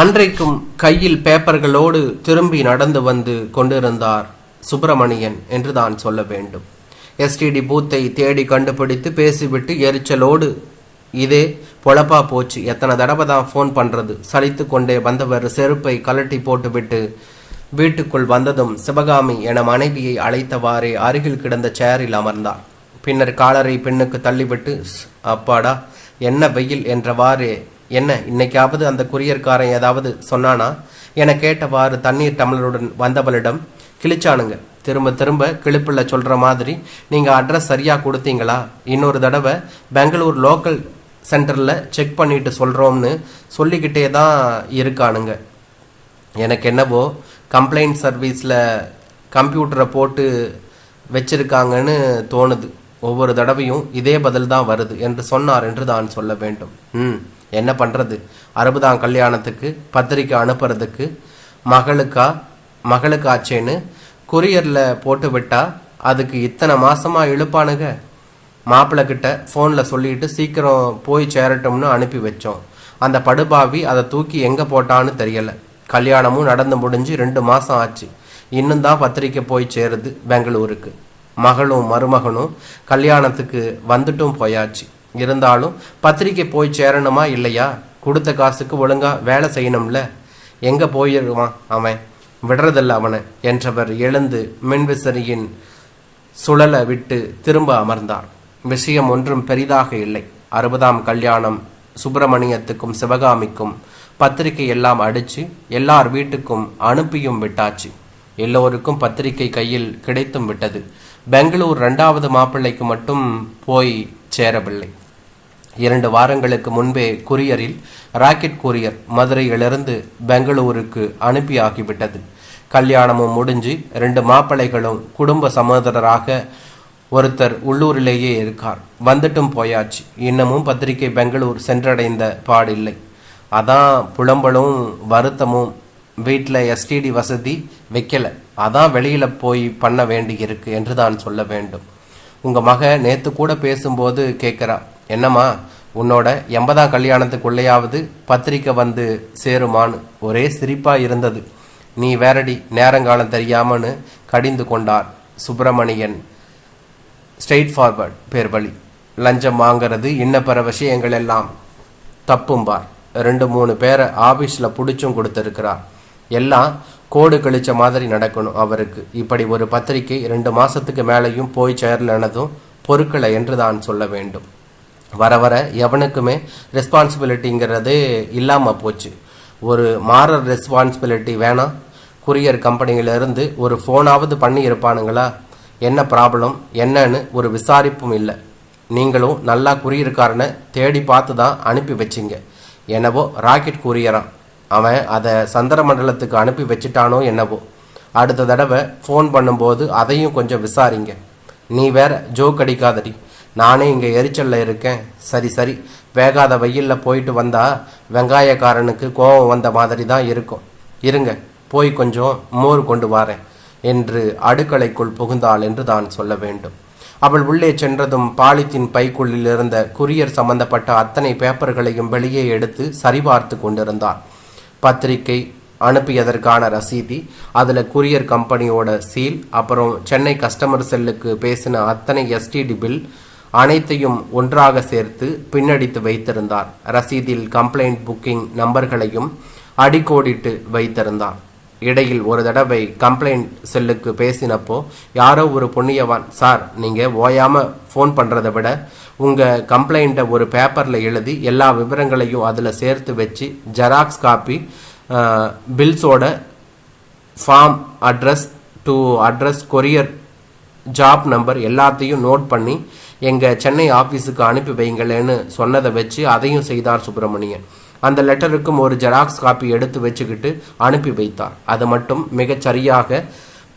அன்றைக்கும் கையில் பேப்பர்களோடு திரும்பி நடந்து வந்து கொண்டிருந்தார் சுப்பிரமணியன் என்று தான் சொல்ல வேண்டும். எஸ்டிடி பூத்தை தேடி கண்டுபிடித்து பேசிவிட்டு எரிச்சலோடு இதே பொழப்பா போச்சு. எத்தனை தடவை தான் ஃபோன் பண்ணுறது சலித்து கொண்டே வந்தவர் செருப்பை கலட்டி போட்டுவிட்டு வீட்டுக்குள் வந்ததும் சிவகாமி என மனைவியை அழைத்தவாறே அருகில் கிடந்த சேரில் அமர்ந்தார். பின்னர் காலரை பெண்ணுக்கு தள்ளிவிட்டு அப்பாடா என்ன வெயில்? என்றவாறே என்ன இன்னைக்காவது அந்த குரியர்காரன் ஏதாவது சொன்னானா? என கேட்டவாறு தண்ணீர் டம்ளருடன் வந்தவளிடம் கிழிச்சானுங்க திரும்ப திரும்ப கிளிப்பில் சொல்கிற மாதிரி நீங்கள் அட்ரஸ் சரியாக கொடுத்தீங்களா? இன்னொரு தடவை பெங்களூர் லோக்கல் சென்டரில் செக் பண்ணிட்டு சொல்கிறோம்னு சொல்லிக்கிட்டே தான் இருக்கானுங்க. எனக்கு என்னவோ கம்ப்ளைண்ட் சர்வீஸில் கம்ப்யூட்டரை போட்டு வச்சிருக்காங்கன்னு தோணுது. ஒவ்வொரு தடவையும் இதே பதில் தான் வருது என்று சொன்னார் என்று தான் சொல்ல வேண்டும். ம். என்ன பண்ணுறது அறுபதாம் கல்யாணத்துக்கு பத்திரிக்கை அனுப்புறதுக்கு மகளுக்கா மகளுக்காச்சேன்னு கொரியரில் போட்டு விட்டா அதுக்கு இத்தனை மாசமா இழுப்பானுங்க. மாப்பிள்ளை கிட்ட ஃபோனில் சொல்லிட்டு சீக்கிரம் போய் சேரட்டும்னு அனுப்பி வச்சோம். அந்த படுபாவி அதை தூக்கி எங்கே போட்டான்னு தெரியலை. கல்யாணமும் நடந்து முடிஞ்சு ரெண்டு மாதம் ஆச்சு. இன்னும் தான் பத்திரிக்கை போய் சேருது பெங்களூருக்கு. மகளும் மருமகனும் கல்யாணத்துக்கு வந்துட்டும் போயாச்சு. இருந்தாலும் பத்திரிக்கை போய் சேரணுமா இல்லையா? கொடுத்த காசுக்கு ஒழுங்காக வேலை செய்யணும்ல. எங்கே போயிருவான் அவன்? விடுறதில்ல அவனை என்றவர் எழுந்து மின்விசிறியின் சுழலை விட்டு திரும்ப அமர்ந்தார். விஷயம் ஒன்றும் பெரிதாக இல்லை. அறுபதாம் கல்யாணம் சுப்பிரமணியத்துக்கும் சிவகாமிக்கும் பத்திரிகை எல்லாம் அடிச்சு எல்லார் வீட்டுக்கும் அனுப்பியும் விட்டாச்சு. எல்லோருக்கும் பத்திரிகை கையில் கிடைத்தும் விட்டது. பெங்களூர் ரெண்டாவது மாப்பிள்ளைக்கு மட்டும் போய் சேரவில்லை. இரண்டு வாரங்களுக்கு முன்பே குரியரில் ராக்கெட் கூரியர் மதுரையிலிருந்து பெங்களூருக்கு அனுப்பி ஆகிவிட்டது. கல்யாணமும் முடிஞ்சு ரெண்டு மாப்பிள்ளைகளும் குடும்ப சமோதரராக ஒருத்தர் உள்ளூரிலேயே இருக்கார். வந்துட்டும் போயாச்சு. இன்னமும் பத்திரிகை பெங்களூர் சென்றடைந்த பாடில்லை. அதான் புலம்பலும் வருத்தமும் வீட்டில் எஸ்டிடி வசதி வைக்கல. அதான் வெளியில் போய் பண்ண வேண்டி இருக்கு என்று தான் சொல்ல வேண்டும். உங்கள் மக நேற்று கூட பேசும்போது கேட்குறா என்னம்மா உன்னோட எண்பதாம் கல்யாணத்துக்குள்ளேயாவது பத்திரிக்கை வந்து சேருமான்னு ஒரே சிரிப்பாக இருந்தது. நீ வேறடி நேரங்காலம் தெரியாமன்னு கடிந்து கொண்டார் சுப்பிரமணியன். ஸ்ட்ரெயிட் ஃபார்வர்ட் பேர் வழி லஞ்சம் வாங்கிறது இன்ன பிற விஷயங்கள் எல்லாம் தப்பும்பார். ரெண்டு மூணு பேரை ஆபீஸில் பிடிச்சும் கொடுத்துருக்கிறார். எல்லாம் கோடு கழிச்ச மாதிரி நடக்கணும் அவருக்கு. இப்படி ஒரு பத்திரிக்கை ரெண்டு மாதத்துக்கு மேலேயும் போய் சேரலனதும் பொருட்களை என்று தான் சொல்ல வேண்டும். வர வர எவனுக்குமே ரெஸ்பான்சிபிலிட்டிங்கிறது இல்லாமல் போச்சு. ஒரு மாறர் ரெஸ்பான்சிபிலிட்டி வேணாம். குரியர் கம்பெனியிலிருந்து ஒரு ஃபோனாவது பண்ணி இருப்பானுங்களா என்ன ப்ராப்ளம் என்னன்னு ஒரு விசாரிப்பும் இல்லை. நீங்களும் நல்லா குரியர்காரனை தேடி பார்த்து தான் அனுப்பி வச்சிங்க. என்னவோ ராக்கெட் குரியரான் அவன் அதை சந்திர மண்டலத்துக்கு அனுப்பி வச்சிட்டானோ என்னவோ. அடுத்த தடவை ஃபோன் பண்ணும்போது அதையும் கொஞ்சம் விசாரிங்க. நீ வேற ஜோக் அடிக்காதடி. நானே இங்கே எரிச்சலில் இருக்கேன். சரி சரி. வேகாத வெயில்ல போயிட்டு வந்தா வெங்காயக்காரனுக்கு கோபம் வந்த மாதிரி தான் இருக்கும். இருங்க போய் கொஞ்சம் மோர் கொண்டு வாரேன் என்று அடுக்களைக்குள் புகுந்தாள் என்று தான் சொல்ல வேண்டும். அவள் உள்ளே சென்றதும் பாலித்தீன் பைக்குள்ளில் இருந்த குரியர் சம்பந்தப்பட்ட அத்தனை பேப்பர்களையும் வெளியே எடுத்து சரிபார்த்து கொண்டிருந்தார் பத்திரிகை அனுப்பியதற்கான ரசீதி அதில் குரியர் கம்பெனியோட சீல் அப்புறம் சென்னை கஸ்டமர் செல்லுக்கு பேசின அத்தனை எஸ்டிடி பில் அனைத்தையும் ஒன்றாக சேர்த்து பின்னடித்து வைத்திருந்தார். ரசீதில் கம்ப்ளைண்ட் புக்கிங் நம்பர்களையும் அடிக்கோடிட்டு வைத்திருந்தார். இடையில் ஒரு தடவை கம்ப்ளைண்ட் செல்லுக்கு பேசினப்போ யாரோ ஒரு புண்ணியவான் சார் நீங்கள் ஓயாமல் ஃபோன் பண்ணுறதை விட உங்கள் கம்ப்ளைண்ட்டை ஒரு பேப்பரில் எழுதி எல்லா விவரங்களையும் அதில் சேர்த்து வச்சு xerox copy பில்ஸோட form address to address courier job number எல்லாத்தையும் நோட் பண்ணி எங்கள் சென்னை ஆஃபீஸுக்கு அனுப்பி வைங்களேன்னு சொன்னதை வச்சு அதையும் செய்தார் சுப்பிரமணியன். அந்த லெட்டருக்கும் ஒரு ஜெராக்ஸ் காப்பி எடுத்து வச்சுக்கிட்டு அனுப்பி வைத்தார். அது மட்டும் மிகச்சரியாக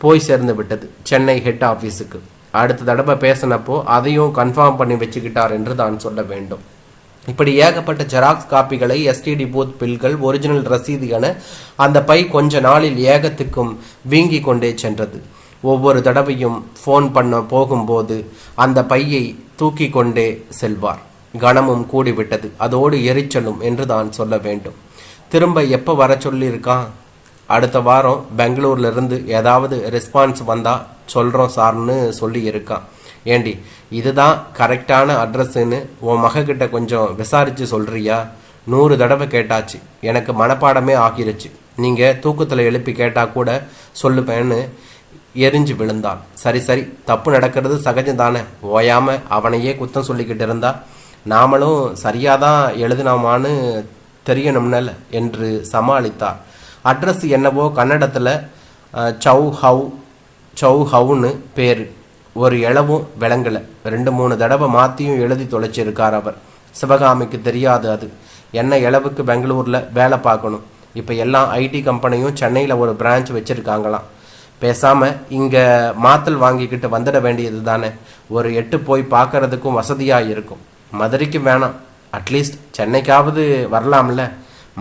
போய் சேர்ந்து விட்டது சென்னை ஹெட் ஆஃபீஸுக்கு அடுத்த தடவை பேசினப்போ அதையும் கன்ஃபார்ம் பண்ணி வச்சுக்கிட்டார் என்று தான் சொல்ல வேண்டும். இப்படி ஏகப்பட்ட ஜெராக்ஸ் காப்பிகளை எஸ்டிடி பூத் பில்கள் ஒரிஜினல் ரசீது என அந்த பை கொஞ்ச நாளில் ஏகத்துக்கும் வீங்கி கொண்டே சென்றது. ஒவ்வொரு தடவையும் ஃபோன் பண்ண போகும்போது அந்த பையை தூக்கி கொண்டே செல்வார். கனமும் கூடிவிட்டது. அதோடு எரிச்சலும் என்று தான் சொல்ல வேண்டும். திரும்ப எப்போ வர சொல்லியிருக்கான் அடுத்த வாரம் பெங்களூர்லேருந்து ஏதாவது ரெஸ்பான்ஸ் வந்தால் சொல்கிறோம் சார்னு சொல்லி இருக்கான் ஏண்டி இதுதான் கரெக்டான அட்ரஸ்ன்னு உன் மகக்கிட்ட கொஞ்சம் விசாரித்து சொல்கிறியா நூறு தடவை கேட்டாச்சு. எனக்கு மனப்பாடமே ஆகிருச்சு. நீங்கள் தூக்கத்தில் எழுப்பி கேட்டால் கூட சொல்லுவேன்னு எரிஞ்சு விழுந்தான். சரி சரி தப்பு நடக்கிறது சகஜம் தானே ஓயாமல் அவனையே குத்தம் சொல்லிக்கிட்டு இருந்தா. நாமளும் சரியாதான் எழுதினாமான்னு தெரியணும்னல என்று சமாளித்தார். அட்ரஸ் என்னவோ கன்னடத்தில் சௌ ஹவ் சௌ ஹவுன்னு பேர். ஒரு இளவும் விளங்கலை. ரெண்டு மூணு தடவை மாற்றியும் எழுதி தொலைச்சிருக்கார் அவர். சிவகாமிக்கு தெரியாது அது. என்ன இளவுக்கு பெங்களூரில் வேலை பார்க்கணும். இப்போ எல்லாம் ஐடி கம்பெனியும் சென்னையில் ஒரு பிரான்ச் வச்சுருக்காங்களாம். பேசாமல் இங்கே மாத்தல் வாங்கிக்கிட்டு வந்துட வேண்டியது தானே. ஒரு எட்டு போய் பார்க்கறதுக்கும் வசதியாக இருக்கும். மதுரைக்கு வேணாம். அட்லீஸ்ட் சென்னைக்காவது வரலாம்ல.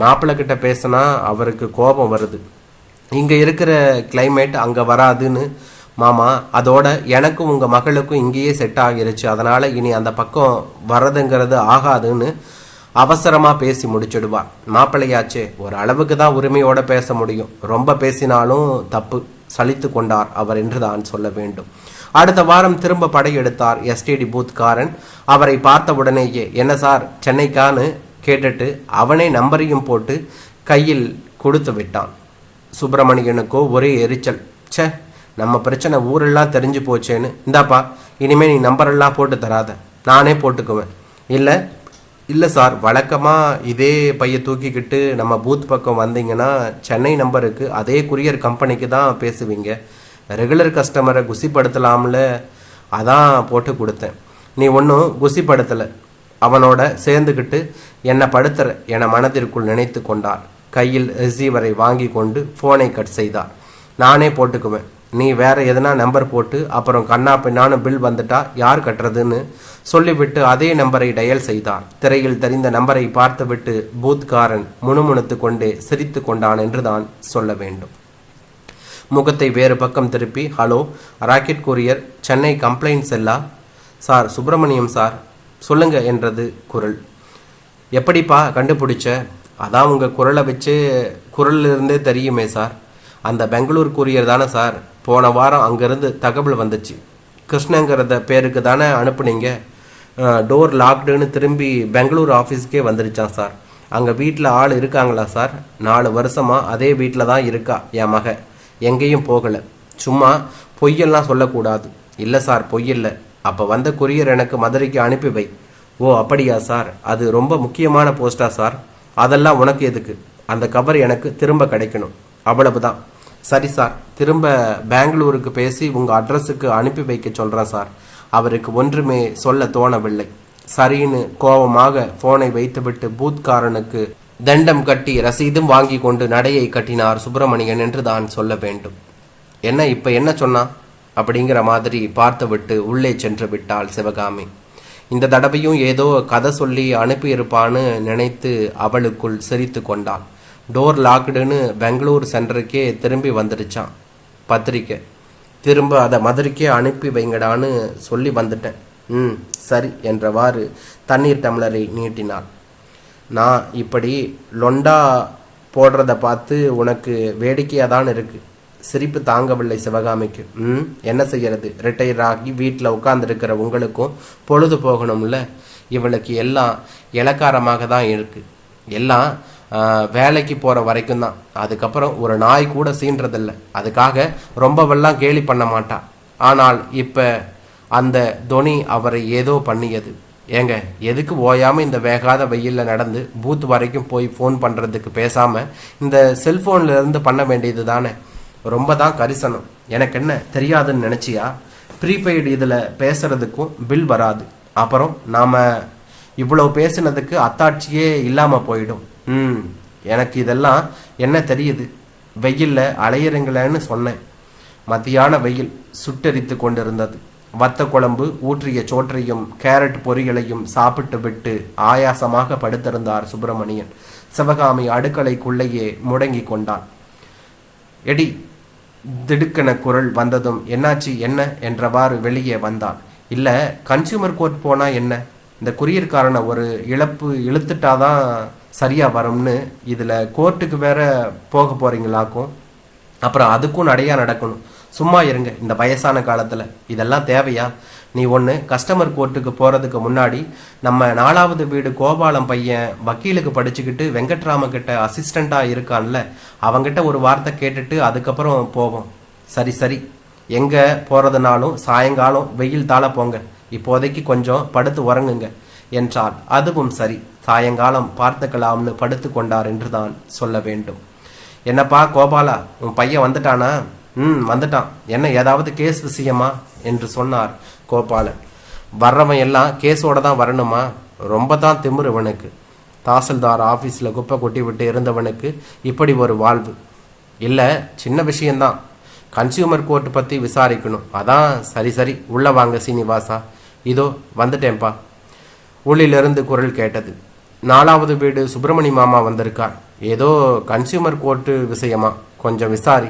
மாப்பிள்ளைக்கிட்ட பேசினா அவருக்கு கோபம் வருது. இங்கே இருக்கிற கிளைமேட் அங்கே வராதுன்னு மாமா அதோட எனக்கும் உங்கள் மகளுக்கும் இங்கேயே செட் ஆகிருச்சு. அதனால் இனி அந்த பக்கம் வர்றதுங்கிறது ஆகாதுன்னு அவசரமாக பேசி முடிச்சிடுவார் மாப்பிள்ளையாச்சே ஒரு அளவுக்கு தான் உரிமையோடு பேச முடியும். ரொம்ப பேசினாலும் தப்பு. சலித்து கொண்டார் அவர் என்று தான் சொல்ல வேண்டும். அடுத்த வாரம் திரும்ப படையெடுத்தார் எஸ்டிடி பூத்காரன். அவரை பார்த்த உடனேயே என்ன சார் சென்னைக்கான்னு கேட்டுட்டு அவனே நம்பரையும் போட்டு கையில் கொடுத்து விட்டான். சுப்பிரமணியனுக்கோ ஒரே எரிச்சல். ச்சே நம்ம பிரச்சனை ஊரெல்லாம் தெரிஞ்சு போச்சேன்னு. இந்தாப்பா இனிமே நீ நம்பரெல்லாம் போட்டு தராத. நானே போட்டுக்குவேன். இல்லை இல்லை சார் வழக்கமாக இதே பைய தூக்கிக்கிட்டு நம்ம பூத் பக்கம் வந்தீங்கன்னா சென்னை நம்பருக்கு அதே குரியர் கம்பெனிக்கு தான் பேசுவீங்க. ரெகுலர் கஸ்டமரை குசிப்படுத்தலாம்ல. அதான் போட்டு கொடுத்தேன். நீ ஒன்றும் குசிப்படுத்தலை. அவனோட சேர்ந்துக்கிட்டு என்னை படுத்துற என மனதிற்குள் நினைத்து கொண்டார் கையில் ரிசீவரை வாங்கி கொண்டு ஃபோனை கட் செய்தார் நானே போட்டுக்குவேன். நீ வேற எதனா நம்பர் போட்டு அப்புறம் கண்ணா பின்னான்னு பில் வந்துட்டா யார் கட்டுறதுன்னு சொல்லிவிட்டு அதே நம்பரை டயல் செய்தார் திரையில் தெரிந்த நம்பரை பார்த்துவிட்டு பூத்காரன் முணுமுணுத்து கொண்டே சிரித்து கொண்டான் என்றுதான் சொல்ல வேண்டும். முகத்தை வேறு பக்கம் திருப்பி hello rocket courier Chennai complaint செல்லா சார் சுப்பிரமணியம் சார் சொல்லுங்க என்றது குரல். எப்படிப்பா கண்டுபிடிச்ச? அதான் உங்கள் குரலை வச்சு குரல்லிருந்தே தெரியுமே சார். அந்த பெங்களூர் கூரியர் தானே சார். போன வாரம் அங்கேருந்து தகவல் வந்துச்சு. கிருஷ்ணங்கிறத பேருக்கு தானே அனுப்புனீங்க. டோர் லாக்டுன்னு திரும்பி பெங்களூர் ஆஃபீஸ்க்கே வந்துருச்சான் சார். அங்கே வீட்டில் ஆள் இருக்காங்களா சார்? நாலு வருஷமாக அதே வீட்டில் தான் இருக்கா என் மக. எங்கேயும் போகலை. சும்மா பொய்யெல்லாம் சொல்லக்கூடாது. இல்லை சார் பொய்யில்லை. அப்போ வந்த கொரியர் எனக்கு மதுரைக்கு அனுப்பி வை. ஓ அப்படியா சார்? அது ரொம்ப முக்கியமான போஸ்டா சார்? அதெல்லாம் உனக்கு எதுக்கு? அந்த கவர் எனக்கு திரும்ப கிடைக்கணும். அவ்வளவுதான். சரி சார் திரும்ப பெங்களூருக்கு பேசி உங்கள் அட்ரஸுக்கு அனுப்பி வைக்க சொல்கிறேன் சார். அவருக்கு ஒன்றுமே சொல்ல தோணவில்லை. சரின்னு கோபமாக ஃபோனை வைத்துவிட்டு பூத்காரனுக்கு தண்டம் கட்டி ரசீதும் வாங்கி கொண்டு நடையை கட்டினார் சுப்பிரமணியன் என்று தான் சொல்ல வேண்டும். என்ன இப்போ என்ன சொன்னா? அப்படிங்கிற மாதிரி பார்த்துவிட்டு உள்ளே சென்று விட்டாள் சிவகாமி. இந்த தடவையும் ஏதோ கதை சொல்லி அனுப்பியிருப்பான்னு நினைத்து அவளுக்குள் சிரித்து கொண்டாள். டோர் லாக்டுன்னு பெங்களூர் சென்டருக்கே திரும்பி வந்துடுச்சான் பத்திரிக்கை. திரும்ப அதை மதுரைக்கே அனுப்பி வைங்கடான்னு சொல்லி வந்துட்டேன். ம் சரி என்றவாறு தண்ணீர் டம்ளரை நீட்டினாள். நான் இப்படி லொண்டா போடுறத பார்த்து உனக்கு வேடிக்கையாக தான் இருக்குது சிரிப்பு தாங்கவில்லை சிவகாமிக்கு. ம் என்ன செய்யறது? ரிட்டையர் ஆகி வீட்டில் உட்காந்துருக்கிற உங்களுக்கும் பொழுது போகணும்ல? இவளுக்கு எல்லாம் இலக்காரமாக தான் இருக்குது எல்லாம் வேலைக்கு போகிற வரைக்கும் தான். அதுக்கப்புறம் ஒரு நாய் கூட சீன்றதில்ல. அதுக்காக ரொம்பவெல்லாம் கேலி பண்ண மாட்டா. ஆனால் இப்போ அந்த துணி அவரை ஏதோ பண்ணியது. ஏங்க எதுக்கு ஓயாமல் இந்த வேகாத வெயில்ல நடந்து பூத் வரைக்கும் போய் ஃபோன் பண்ணுறதுக்கு பேசாமல் இந்த செல்ஃபோன்லேருந்து பண்ண வேண்டியது தானே? ரொம்ப தான் கரிசனம். எனக்கு என்ன தெரியாதுன்னு நினச்சியா? ப்ரீபெய்டு இதில் பேசுகிறதுக்கும் பில் வராது. அப்புறம் நாம் இவ்வளோ பேசினதுக்கு அத்தாட்சியே இல்லாமல் போயிடும். ம் எனக்கு இதெல்லாம் என்ன தெரியுது? வெயிலில் அலையிறங்களேன்னு சொன்னேன். மத்தியான வெயில் சுட்டெரித்து கொண்டிருந்தது. வத்த குழம்பு ஊற்றிய சோற்றையும் கேரட் பொரியலையும் சாப்பிட்டு விட்டு ஆயாசமாக படுத்திருந்தார் சுப்பிரமணியன். சிவகாமி அடுக்கலைக்குள்ளேயே முடங்கி கொண்டான். எடி திடுக்கென குரல் வந்ததும் என்னாச்சு என்ன? என்றவாறு வெளியே வந்தான். இல்ல கன்சியூமர் கோர்ட் போனா என்ன? இந்த குரியர்காரனை ஒரு இழப்பு இழுத்துட்டாதான் சரியாக வரும்னு இதில் கோர்ட்டுக்கு வேற போக போகிறீங்களாக்கும் அப்புறம் அதுக்கும் நடையாக நடக்கணும். சும்மா இருங்க இந்த வயசான காலத்தில். இதெல்லாம் தேவையா? நீ ஒன்று கஸ்டமர் கோர்ட்டுக்கு போகிறதுக்கு முன்னாடி நம்ம நாலாவது வீடு கோபாலம் பையன் வக்கீலுக்கு படிச்சுக்கிட்டு வெங்கட்ராம அசிஸ்டண்ட்டாக இருக்கான்ல அவங்கிட்ட ஒரு வார்த்தை கேட்டுட்டு அதுக்கப்புறம் போவோம். சரி சரி. எங்கே போகிறதுனாலும் சாயங்காலம் வெயில் தாழ போங்க இப்போதைக்கு கொஞ்சம் படுத்து உறங்குங்க என்றால் அதுவும் சரி. சாயங்காலம் பார்த்துக்கலாம்னு படுத்து கொண்டார் என்று தான் சொல்ல வேண்டும். என்னப்பா கோபாலா உன் பையன் வந்துட்டானா? ம் வந்துட்டான். என்ன ஏதாவது கேஸ் விஷயமா? என்று சொன்னார் கோபாலன். வர்றவன் எல்லாம் கேஸோட தான் வரணுமா? ரொம்ப தான் திமிரு இவனுக்கு. தாசில்தார் ஆஃபீஸில் குப்பை கொட்டி விட்டு இருந்தவனுக்கு இப்படி ஒரு வாழ்வு. இல்லை சின்ன விஷயந்தான். கன்சியூமர் கோர்ட் பற்றி விசாரிக்கணும். அதான் சரி சரி. உள்ளே வாங்க சீனிவாசா. இதோ வந்துட்டேன்ப்பா. உள்ளிலிருந்து குரல் கேட்டது. நாலாவது வீடு சுப்பிரமணி மாமா வந்திருக்கார். ஏதோ கன்சியூமர் கோர்ட்டு விஷயமா? கொஞ்சம் விசாரி.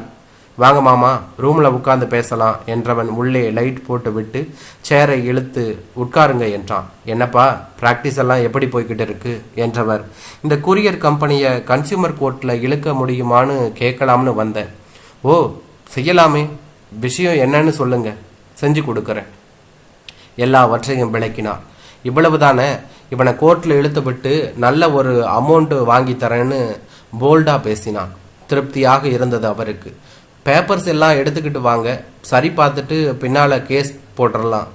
வாங்க மாமா ரூமில் உட்கார்ந்து பேசலாம் என்றவன் உள்ளே லைட் போட்டு விட்டு சேரை இழுத்து உட்காருங்க என்றான். என்னப்பா ப்ராக்டிஸ் எல்லாம் எப்படி போய்கிட்டு இருக்கு? என்றவர். இந்த கூரியர் கம்பெனியை கன்சியூமர் கோர்ட்டில் இழுக்க முடியுமான்னு கேட்கலாம்னு வந்தேன். ஓ செய்யலாமே. விஷயம் என்னன்னு சொல்லுங்க. செஞ்சு கொடுக்குறேன். எல்லாவற்றையும் விளக்கினார். இவ்வளவு தானே இவனை கோர்ட்டில் இழுத்து விட்டு நல்ல ஒரு அமௌண்ட்டு வாங்கி தரேன்னு போல்டாக பேசினான். திருப்தியாக இருந்தது அவருக்கு. பேப்பர்ஸ் எல்லாம் எடுத்துக்கிட்டு வாங்க. சரி பார்த்துட்டு பின்னால் கேஸ் போட்டுடலாம்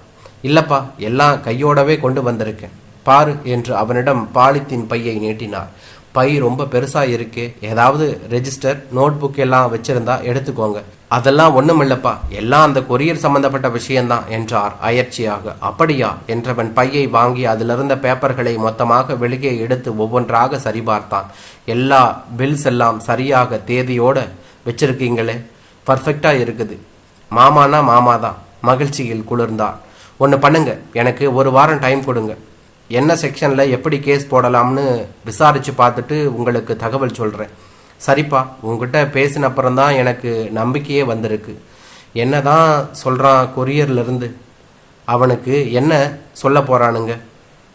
இல்லைப்பா எல்லாம் கையோடவே கொண்டு வந்திருக்கேன். பாரு என்று அவனிடம் பாலித்தீன் பையை நீட்டினார். பை ரொம்ப பெருசாக இருக்குது ஏதாவது ரெஜிஸ்டர் நோட் புக் எல்லாம் வச்சிருந்தா எடுத்துக்கோங்க. அதெல்லாம் ஒண்ணுமில்லப்பா எல்லாம் அந்த கொரியர் சம்பந்தப்பட்ட விஷயம்தான் என்றார் அயற்சியாக. அப்படியா? என்றவன் பையை வாங்கி அதிலிருந்த பேப்பர்களை மொத்தமாக வெளியே எடுத்து ஒவ்வொன்றாக சரிபார்த்தான். எல்லா பில்ஸ் எல்லாம் சரியாக தேதியோடு வச்சிருக்கீங்களே? பர்ஃபெக்டாக இருக்குது. மாமானா மாமா தான் மகிழ்ச்சியில் குளிர்ந்தார். ஒன்று பண்ணுங்க. எனக்கு ஒரு வாரம் டைம் கொடுங்க. என்ன செக்ஷனில் எப்படி கேஸ் போடலாம்னு விசாரித்து பார்த்துட்டு உங்களுக்கு தகவல் சொல்கிறேன் சரிப்பா உங்ககிட்ட பேசின அப்புறம் தான் எனக்கு நம்பிக்கையே வந்திருக்கு. என்ன தான் சொல்கிறான் கொரியர்லேருந்து? அவனுக்கு என்ன சொல்ல போகிறானுங்க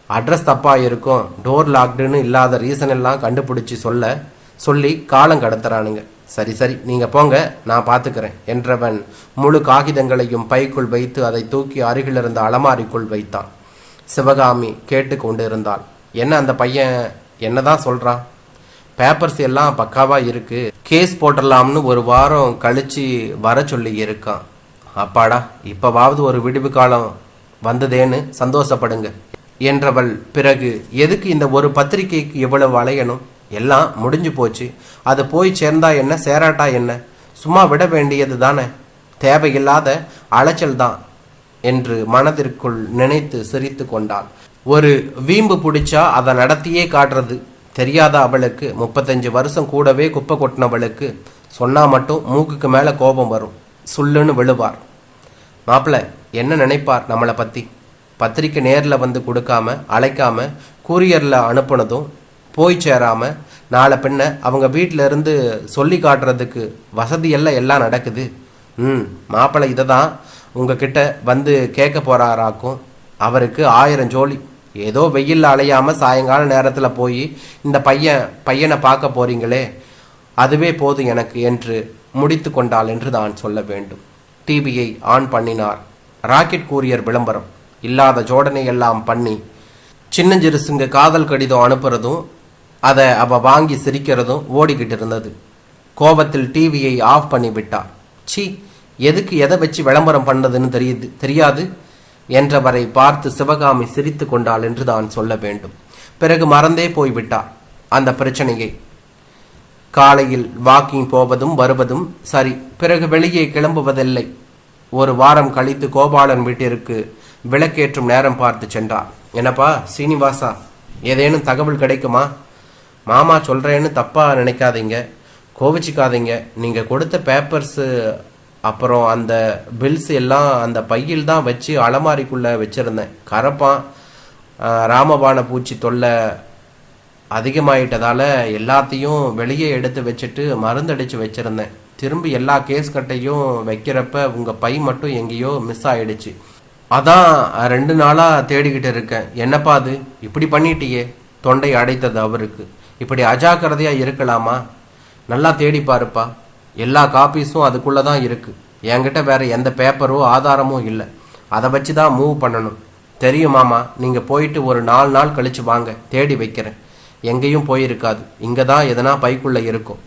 அட்ரஸ் தப்பாக இருக்கும் டோர் லாக்டுன்னு இல்லாத ரீசன் எல்லாம் கண்டுபிடிச்சி சொல்ல சொல்லி காலம் கடத்துறானுங்க. சரி சரி நீங்கள் போங்க நான் பார்த்துக்கிறேன் என்றவன் முழு காகிதங்களையும் பைக்குள் வைத்து அதை தூக்கி அருகில் இருந்த அலமாரிக்குள் வைத்தான். சிவகாமி கேட்டு கொண்டு இருந்தாள் என்ன அந்த பையன் என்னதான் சொல்றான்? பேப்பர்ஸ் எல்லாம் பக்காவா இருக்கு. கேஸ் போட்டுடலாம்னு ஒரு வாரம் கழிச்சு வர சொல்லி இருக்கான். அப்பாடா இப்பவாவது ஒரு விடுவு காலம் வந்ததேன்னு சந்தோஷப்படுங்க என்றவள். பிறகு எதுக்கு இந்த ஒரு பத்திரிக்கைக்கு இவ்வளவு அலையணும்? எல்லாம் முடிஞ்சு போச்சு. அது போய் சேர்ந்தா என்ன சேராட்டா என்ன? சும்மா விட வேண்டியது தானே. தேவையில்லாத அலைச்சல் தான். என்று மனதிற்குள் நினைத்து சிரித்து கொண்டான் ஒரு வீம்பு பிடிச்சா அதை நடத்தியே காட்டுறது. தெரியாத அவளுக்கு முப்பத்தஞ்சு வருஷம் கூடவே குப்பை கொட்டினவளுக்கு சொன்னால் மட்டும் மூக்குக்கு மேலே கோபம் வரும். சுள்ளுன்னு விழுவார். மாப்பிள்ள என்ன நினைப்பார் நம்மளை பற்றி பத்திரிக்கை நேரில் வந்து கொடுக்காம அழைக்காம கூரியரில் அனுப்புனதும் போய் சேராமல் நாளை பின்ன அவங்க வீட்டில் இருந்து சொல்லி காட்டுறதுக்கு வசதியெல்லாம் எல்லாம் நடக்குது. ம் மாப்பிள்ளை இதை தான் உங்ககிட்ட வந்து கேட்க போகிறாராக்கும் அவருக்கு ஆயிரம் ஜோலி. ஏதோ வெயில் அலையாமல் சாயங்கால நேரத்தில் போய் இந்த பையன் பையனை பார்க்க போறீங்களே? அதுவே போதும் எனக்கு என்று முடித்து கொண்டாள் என்று தான் சொல்ல வேண்டும். டிவியை ஆன் பண்ணினார். ராக்கெட் கூரியர் விளம்பரம். இல்லாத ஜோடனை எல்லாம் பண்ணி சின்னஞ்சிறுசுங்க காதல் கடிதம் அனுப்புறதும் அதை அவ வாங்கி சிரிக்கிறதும் ஓடிக்கிட்டு இருந்தது. கோபத்தில் டிவியை ஆஃப் பண்ணி விட்டார் சி எதுக்கு எதை வச்சு விளம்பரம் பண்ணதுன்னு தெரியுது தெரியாது? என்றவரை பார்த்து சிவகாமி சிரித்து கொண்டாள் என்று தான் சொல்ல வேண்டும். பிறகு மறந்தே போய்விட்டார் அந்த பிரச்சனையை? காலையில் வாக்கிங் போவதும் வருவதும் சரி பிறகு வெளியே கிளம்புவதில்லை. ஒரு வாரம் கழித்து கோபாலன் வீட்டிற்கு விளக்கேற்றும் நேரம் பார்த்து சென்றார் என்னப்பா சீனிவாசா ஏதேனும் தகவல் கிடைக்குமா? மாமா சொல்கிறேன்னு தப்பாக நினைக்காதீங்க கோவிச்சிக்காதீங்க. நீங்கள் கொடுத்த பேப்பர்ஸு அப்புறம் அந்த பில்ஸ் எல்லாம் அந்த பையில் தான் வச்சு அலமாரிக்குள்ளே வச்சிருந்தேன். கரப்பான் ராமபான ராமபாண பூச்சி தொல்லை அதிகமாயிட்டதால் எல்லாத்தையும் வெளியே எடுத்து வச்சுட்டு மருந்தடித்து வச்சுருந்தேன். திரும்பி எல்லா கேஸ் கட்டையும் வைக்கிறப்ப உங்கள் பை மட்டும் எங்கேயோ மிஸ் ஆகிடுச்சு அதான் ரெண்டு நாளாக தேடிக்கிட்டு இருக்கேன். என்னப்பா அது? இப்படி பண்ணிட்டியே. தொண்டை அடைத்தது அவருக்கு. இப்படி அஜாக்கிரதையாக இருக்கலாமா? நல்லா தேடி பாருப்பா. எல்லா காப்பீஸும் அதுக்குள்ளே தான் இருக்குது என்கிட்ட வேறு எந்த பேப்பரோ ஆதாரமோ இல்லை. அதை வச்சு தான் மூவ் பண்ணணும். தெரியும் மாமா நீங்கள் போயிட்டு ஒரு நாலு நாள் கழித்து வாங்க தேடி வைக்கிறேன். எங்கேயும் போயிருக்காது. இங்கே தான் எதனா பைக்குள்ளே இருக்கும்.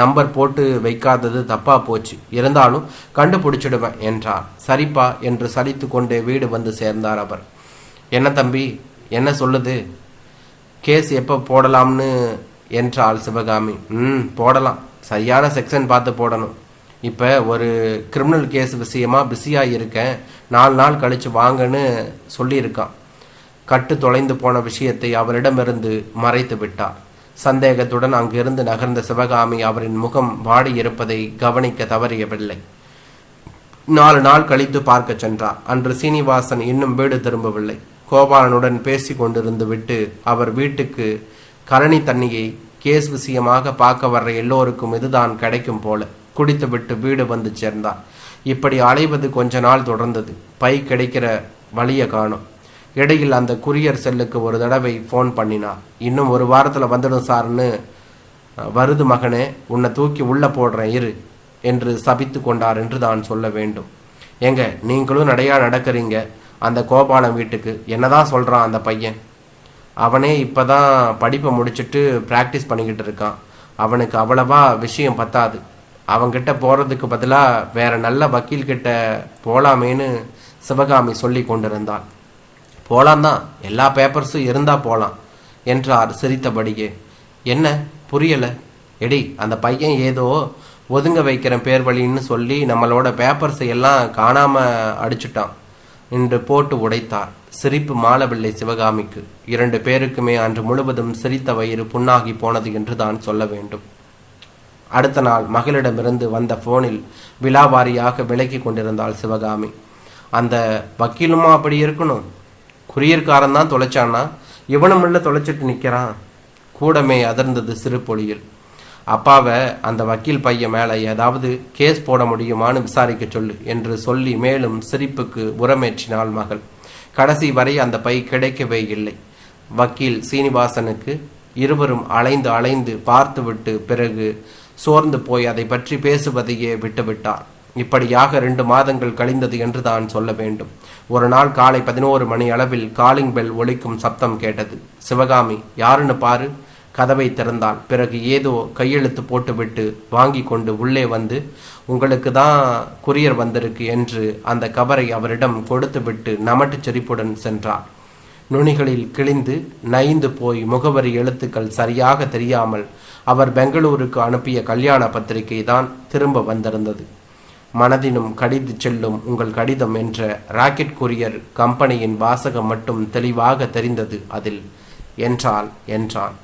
நம்பர் போட்டு வைக்காதது தப்பாக போச்சு. இருந்தாலும் கண்டுபிடிச்சிடுவேன் என்றார். சரிப்பா என்று சலித்து கொண்டே வீடு வந்து சேர்ந்தார் அவர். என்ன தம்பி என்ன சொல்லுது? கேஸ் எப்போ போடலாம்னு என்றாள் சிவகாமி. ம் போடலாம். சரியான செக்ஷன் பார்த்து போடணும். இப்போ ஒரு கிரிமினல் கேஸ் விஷயமா பிஸியாக இருக்கேன் நாலு நாள் கழித்து வாங்கன்னு சொல்லியிருக்கான். கட்டு தொலைந்து போன விஷயத்தை அவரிடமிருந்து மறைத்து விட்டார் சந்தேகத்துடன் அங்கிருந்து நகர்ந்த சிவகாமி அவரின் முகம் வாடி இருப்பதை கவனிக்க தவறியவில்லை. நாலு நாள் கழித்து பார்க்க சென்றார் அன்று சீனிவாசன் இன்னும் வீடு திரும்பவில்லை. கோபாலனுடன் பேசி கொண்டிருந்து விட்டு அவர் வீட்டுக்கு கரணி தண்ணியை கேஸ் விஷயமாக பார்க்க வர்ற எல்லோருக்கும் இதுதான் கிடைக்கும் போல. குடித்துவிட்டு வீடு வந்து சேர்ந்தார் இப்படி அலைவது கொஞ்ச நாள் தொடர்ந்தது. பை கிடைக்கிற வழியை காணும். இடையில் அந்த குரியர் செல்லுக்கு ஒரு தடவை ஃபோன் பண்ணினார். இன்னும் ஒரு வாரத்தில் வந்துடும் சார்னு வருது மகனே உன்னை தூக்கி உள்ளே போடுறேன் இரு என்று சபித்து கொண்டார் என்று தான் சொல்ல வேண்டும். ஏங்க நீங்களும் நடையா நடக்கிறீங்க. அந்த கோபாலம் வீட்டுக்கு என்னதான் சொல்றான் அந்த பையன்? அவனே இப்போ தான் படிப்பை முடிச்சுட்டு ப்ராக்டிஸ் பண்ணிக்கிட்டு இருக்கான். அவனுக்கு அவ்வளவா விஷயம் பத்தாது. அவன்கிட்ட போகிறதுக்கு பதிலாக வேற நல்ல வக்கீல்கிட்ட போகலாமேன்னு சிவகாமி சொல்லி கொண்டிருந்தாள். போலாம் தான். எல்லா பேப்பர்ஸும் இருந்தால் போகலாம் என்றார் சிரித்தபடியே. என்ன? புரியலை. எடி அந்த பையன் ஏதோ ஒதுங்க வைக்கிற பேர் வழின்னு சொல்லி நம்மளோட பேப்பர்ஸை எல்லாம் காணாமல் அடிச்சுட்டான் என்று போட்டு உடைத்தார். சிரிப்பு மாலபிள்ளை சிவகாமிக்கு. இரண்டு பேருக்குமே அன்று முழுவதும் சிரித்த வயிறு புண்ணாகி போனது என்று தான் சொல்ல வேண்டும். அடுத்த நாள் மகளிடமிருந்து வந்த போனில் விலாவாரியாக விலக்கி கொண்டிருந்தாள் சிவகாமி. அந்த வக்கீலுமா அப்படி இருக்கணும்? குரியர்காரன் தான் தொலைச்சானா? இவனும் இல்லை தொலைச்சிட்டு நிற்கிறான் கூடமே அதிர்ந்தது சிறு பொழியில். அப்பாவை அந்த வக்கீல் பையன் மேலே ஏதாவது கேஸ் போட முடியுமான்னு விசாரிக்க சொல்லு என்று சொல்லி மேலும் சிரிப்புக்கு உரமேற்றினாள் மகள். கடைசி வரை அந்த பை கிடைக்கவே இல்லை. வக்கீல் சீனிவாசனுக்கு இருவரும் அலைந்து அலைந்து பார்த்துவிட்டு பிறகு சோர்ந்து போய் அதை பற்றி பேசுவதையே விட்டுவிட்டார். இப்படியாக ரெண்டு மாதங்கள் கழிந்தது என்று தான் சொல்ல வேண்டும். ஒரு நாள் காலை பதினோரு மணி அளவில் காலிங் பெல் ஒலிக்கும் சப்தம் கேட்டது. சிவகாமி யாருன்னு பாரு. கதவை திறந்தான். பிறகு ஏதோ கையெழுத்து போட்டுவிட்டு வாங்கி கொண்டு உள்ளே வந்து உங்களுக்கு தான் குரியர் வந்திருக்கு என்று அந்த கவரை அவரிடம் கொடுத்துவிட்டு நமட்டு செறிப்புடன் சென்றார். நுனிகளில் கிழிந்து நைந்து போய் முகவரி எழுத்துக்கள் சரியாக தெரியாமல் அவர் பெங்களூருக்கு அனுப்பிய கல்யாண பத்திரிகை தான் திரும்ப வந்திருந்தது. மனதினும் கடிது செல்லும் உங்கள் கடிதம் என்ற ராக்கெட் கொரியர் கம்பெனியின் வாசகம் மட்டும் தெளிவாக தெரிந்தது அதில். என்றால் என்றான்.